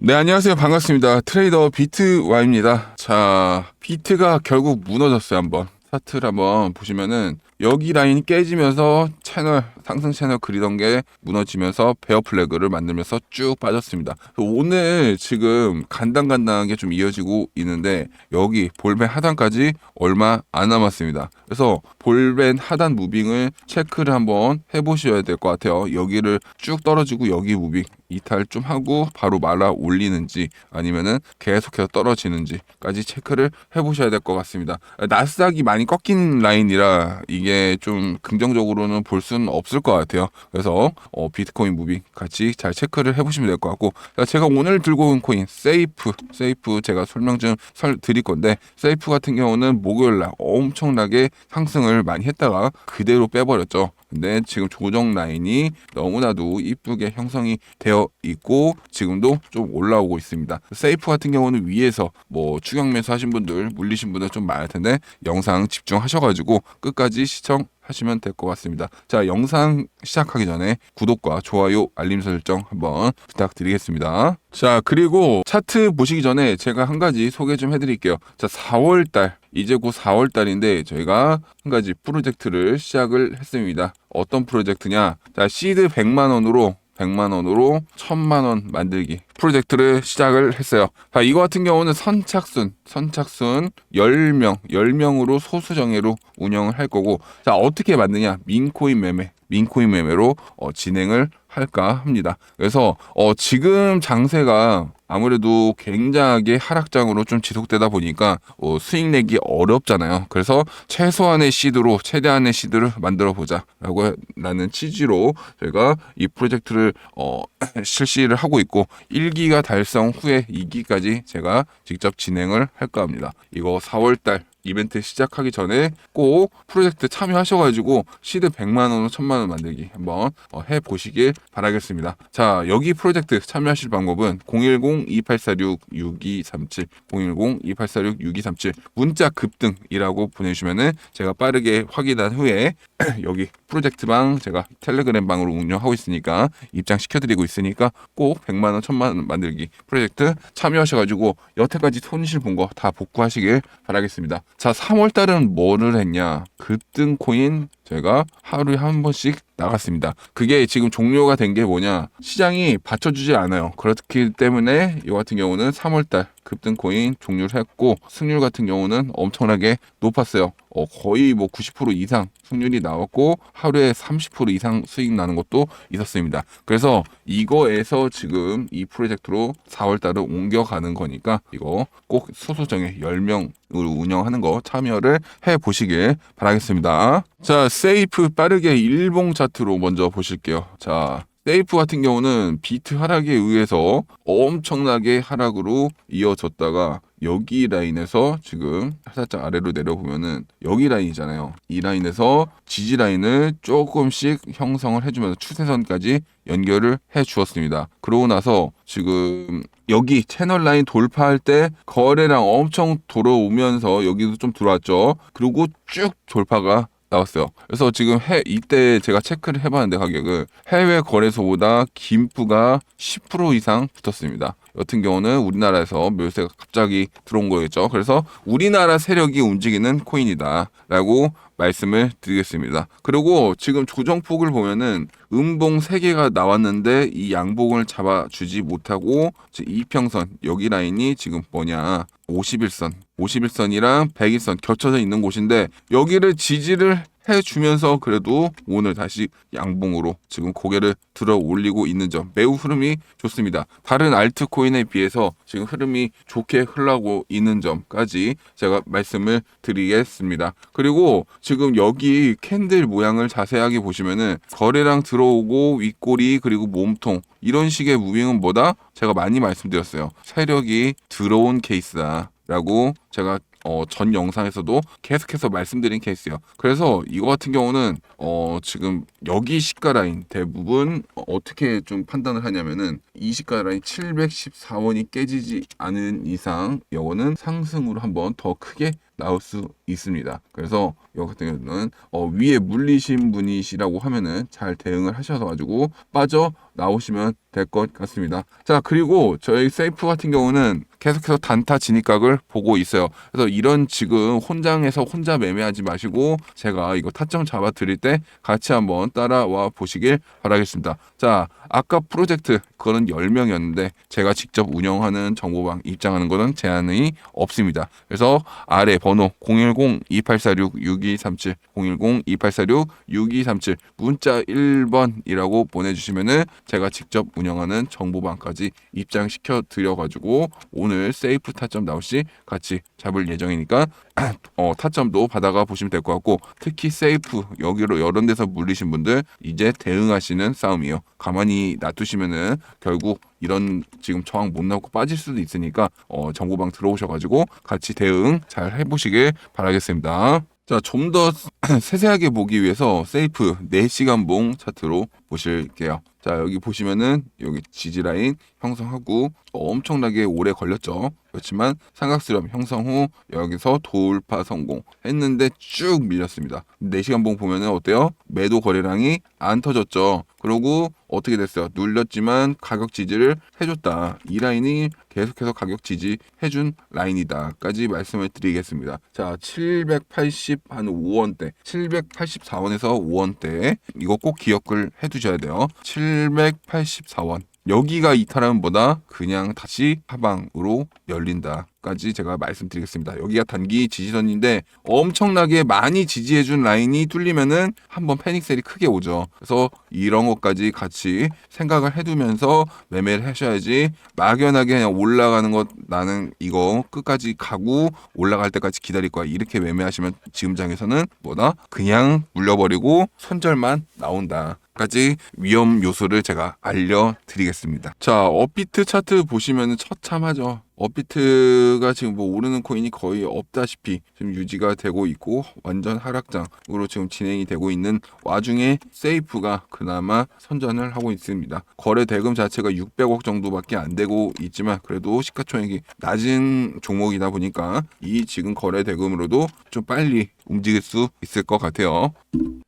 네, 안녕하세요. 반갑습니다. 트레이더 비트와입니다. 자, 비트가 결국 무너졌어요, 한번. 차트를 한번 보시면은 여기 라인이 깨지면서 채널 상승 채널 그리던 게 무너지면서 베어 플래그를 만들면서 쭉 빠졌습니다. 오늘 지금 간당간당하게 좀 이어지고 있는데 여기 볼벤 하단까지 얼마 안 남았습니다. 그래서 볼벤 하단 무빙을 체크를 한번 해보셔야 될 것 같아요. 여기를 쭉 떨어지고 여기 무빙 이탈 좀 하고 바로 말아 올리는지 아니면은 계속해서 떨어지는지까지 체크를 해보셔야 될 것 같습니다. 나스닥이 많이 꺾인 라인이라 이게 좀 긍정적으로는 볼 수는 없을 것 같아요. 그래서 어, 비트코인 무빙 같이 잘 체크를 해보시면 될 것 같고 자, 제가 오늘 들고 온 코인 세이프 세이프 제가 설명 좀설 드릴 건데 세이프 같은 경우는 목요일 날 엄청나게 상승을 많이 했다가 그대로 빼버렸죠. 근데 지금 조정 라인이 너무나도 이쁘게 형성이 되어 있고 지금도 좀 올라오고 있습니다. 세이프 같은 경우는 위에서 뭐 추격 매수 하신 분들 물리신 분들 좀 많을 텐데 영상 집중하셔가지고 끝까지 시청 하시면 될 것 같습니다. 자 영상 시작하기 전에 구독과 좋아요 알림 설정 한번 부탁드리겠습니다. 자 그리고 차트 보시기 전에 제가 한 가지 소개 좀 해드릴게요. 자 4월달 이제 곧 4월 달인데 저희가 한 가지 프로젝트를 시작을 했습니다. 어떤 프로젝트냐? 자, 시드 100만 원으로 100만 원으로 1000만 원 만들기 프로젝트를 시작을 했어요. 자, 이거 같은 경우는 선착순, 선착순 10명, 10명으로 소수 정예로 운영을 할 거고 자, 어떻게 만드냐? 민코인 매매, 민코인 매매로 어, 진행을 할까 합니다. 그래서 어, 지금 장세가 아무래도 굉장하게 하락장으로 좀 지속되다 보니까 어, 수익 내기 어렵잖아요. 그래서 최소한의 시드로 최대한의 시드를 만들어 보자라고 라는 취지로 저희가 이 프로젝트를 어, 실시를 하고 있고 1기가 달성 후에 2기까지 제가 직접 진행을 할까 합니다. 이거 4월달 이벤트 시작하기 전에 꼭 프로젝트 참여하셔가지고 시드 100만 원, 1000만 원 만들기 한번 어, 해 보시길 바라겠습니다. 자 여기 프로젝트 참여하실 방법은 010-2846-6237, 010-2846-6237 문자 급등이라고 보내주시면은 제가 빠르게 확인한 후에 여기 프로젝트방 제가 텔레그램 방으로 운영하고 있으니까 입장시켜드리고 있으니까 꼭 100만 원, 1000만 원 만들기 프로젝트 참여하셔가지고 여태까지 손실 본 거 다 복구하시길 바라겠습니다. 자, 3월 달은 뭐를 했냐? 급등 코인 저희가 하루에 한 번씩 나갔습니다. 그게 지금 종료가 된 게 뭐냐? 시장이 받쳐주지 않아요. 그렇기 때문에 이 같은 경우는 3월달 급등 코인 종료를 했고 승률 같은 경우는 엄청나게 높았어요. 어, 거의 뭐 90% 이상 승률이 나왔고 하루에 30% 이상 수익 나는 것도 있었습니다. 그래서 이거에서 지금 이 프로젝트로 4월달을 옮겨가는 거니까 이거 꼭 소소정에 10명 으로 운영하는 거 참여를 해 보시길 바라겠습니다. 자, 세이프 빠르게 일봉 차트로 먼저 보실게요. 자, 세이프 같은 경우는 비트 하락에 의해서 엄청나게 하락으로 이어졌다가 여기 라인에서 지금 살짝 아래로 내려보면은 여기 라인이잖아요. 이 라인에서 지지 라인을 조금씩 형성을 해주면서 추세선까지 연결을 해 주었습니다. 그러고 나서 지금 여기 채널 라인 돌파할 때 거래량 엄청 돌아오면서 여기도 좀 들어왔죠. 그리고 쭉 돌파가 나왔어요. 그래서 지금 해 이때 제가 체크를 해봤는데 가격을 해외 거래소보다 김프가 10% 이상 붙었습니다. 같은 경우는 우리나라에서 묘세가 갑자기 들어온 거겠죠. 그래서 우리나라 세력이 움직이는 코인이다라고 말씀을 드리겠습니다. 그리고 지금 조정폭을 보면은 음봉 3개가 나왔는데 이 양봉을 잡아주지 못하고 이평선 여기 라인이 지금 뭐냐 51선 51선이랑 101선 겹쳐져 있는 곳인데 여기를 지지를 해주면서 그래도 오늘 다시 양봉으로 지금 고개를 들어 올리고 있는 점 매우 흐름이 좋습니다. 다른 알트코인에 비해서 지금 흐름이 좋게 흘러가고 있는 점까지 제가 말씀을 드리겠습니다. 그리고 지금 여기 캔들 모양을 자세하게 보시면은 거래량 들어오고 윗꼬리 그리고 몸통 이런 식의 무빙은 뭐다? 제가 많이 말씀드렸어요. 세력이 들어온 케이스다. 라고 제가 어, 전 영상에서도 계속해서 말씀드린 케이스예요. 그래서 이거 같은 경우는 어, 지금 여기 시가 라인 대부분 어 떻게 좀 판단을 하냐면은 이 시가 라인 714원이 깨지지 않은 이상 이거는 상승으로 한번 더 크게 나올 수 있습니다. 그래서 이거 같은 경우는 어, 위에 물리신 분이시라고 하면은 잘 대응을 하셔서 가지고 빠져 나오시면 될 것 같습니다. 자 그리고 저희 세이프 같은 경우는 계속해서 단타 진입각을 보고 있어요. 그래서 이런 지금 혼장에서 혼자 매매하지 마시고 제가 이거 타점 잡아 드릴 때 같이 한번 따라와 보시길 바라겠습니다. 자 아까 프로젝트 그거는 10명이었는데 제가 직접 운영하는 정보방 입장하는 거는 제한이 없습니다. 그래서 아래 번호 010-2846-6237 010-2846-6237 문자 1번이라고 보내주시면은 제가 직접 운영하는 정보방까지 입장시켜 드려가지고 오늘 세이프 타점 나올 시 같이 잡을 예정이니까 어, 타점도 받아가 보시면 될 것 같고 특히 세이프 여기로 여러 데서 물리신 분들 이제 대응하시는 싸움이에요. 가만히 놔두시면은 결국 이런 지금 저항 못 나고 빠질 수도 있으니까 어, 정보방 들어오셔가지고 같이 대응 잘 해보시길 바라겠습니다. 자, 좀 더 세세하게 보기 위해서 세이프 4시간 봉 차트로 보실게요. 자, 여기 보시면은 여기 지지 라인 형성하고 엄청나게 오래 걸렸죠. 그렇지만 삼각수렴 형성 후 여기서 돌파 성공 했는데 쭉 밀렸습니다. 4시간 봉 보면은 어때요? 매도 거래량이 안 터졌죠. 그리고 어떻게 됐어요? 눌렸지만 가격 지지를 해줬다. 이 라인이 계속해서 가격 지지 해준 라인이다까지 말씀을 드리겠습니다. 자, 780 한 5원대, 784원에서 5원대 이거 꼭 기억을 해두셔야 돼요. 784원. 여기가 이탈하면 보다 그냥 다시 하방으로 열린다 까지 제가 말씀드리겠습니다. 여기가 단기 지지선인데 엄청나게 많이 지지해준 라인이 뚫리면은 한번 패닉셀이 크게 오죠. 그래서 이런 것까지 같이 생각을 해두면서 매매를 하셔야지 막연하게 그냥 올라가는 것 나는 이거 끝까지 가고 올라갈 때까지 기다릴 거야 이렇게 매매하시면 지금 장에서는 뭐다 그냥 물려버리고 손절만 나온다. 까지 위험 요소를 제가 알려드리겠습니다. 자, 업비트 차트 보시면 처참하죠. 업비트가 지금 뭐 오르는 코인이 거의 없다시피 지금 유지가 되고 있고 완전 하락장으로 지금 진행이 되고 있는 와중에 세이프가 그나마 선전을 하고 있습니다. 거래 대금 자체가 600억 정도밖에 안 되고 있지만 그래도 시가총액이 낮은 종목이다 보니까 이 지금 거래 대금으로도 좀 빨리 움직일 수 있을 것 같아요.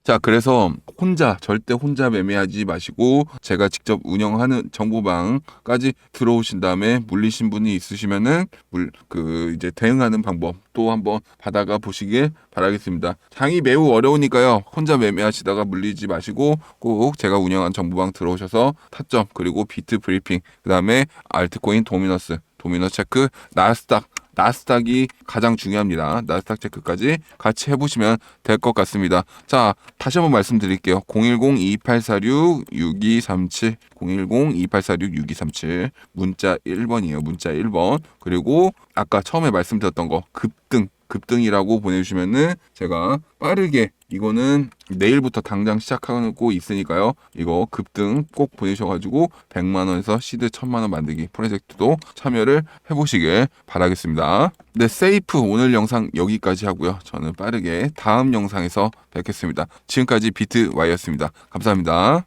자, 그래서 혼자 절대 혼자 매매하지 마시고 제가 직접 운영하는 정보방까지 들어오신 다음에 물리신 분이 있으시면은 물 그 이제 대응하는 방법 또 한번 받아가 보시길 바라겠습니다. 장이 매우 어려우니까요. 혼자 매매하시다가 물리지 마시고 꼭 제가 운영한 정보방 들어오셔서 타점 그리고 비트 브리핑 그다음에 알트코인 도미너스 도미너 체크 나스닥 나스닥이 가장 중요합니다. 나스닥 체크까지 같이 해보시면 될 것 같습니다. 자, 다시 한번 말씀드릴게요. 010-2846-6237 010-2846-6237 문자 1번이에요. 문자 1번 그리고 아까 처음에 말씀드렸던 거 급등 급등이라고 보내주시면은 제가 빠르게 이거는 내일부터 당장 시작하고 있으니까요. 이거 급등 꼭 보내셔가지고 100만 원에서 시드 1000만 원 만들기 프로젝트도 참여를 해보시길 바라겠습니다. 네, 세이프 오늘 영상 여기까지 하고요. 저는 빠르게 다음 영상에서 뵙겠습니다. 지금까지 비트 와이였습니다. 감사합니다.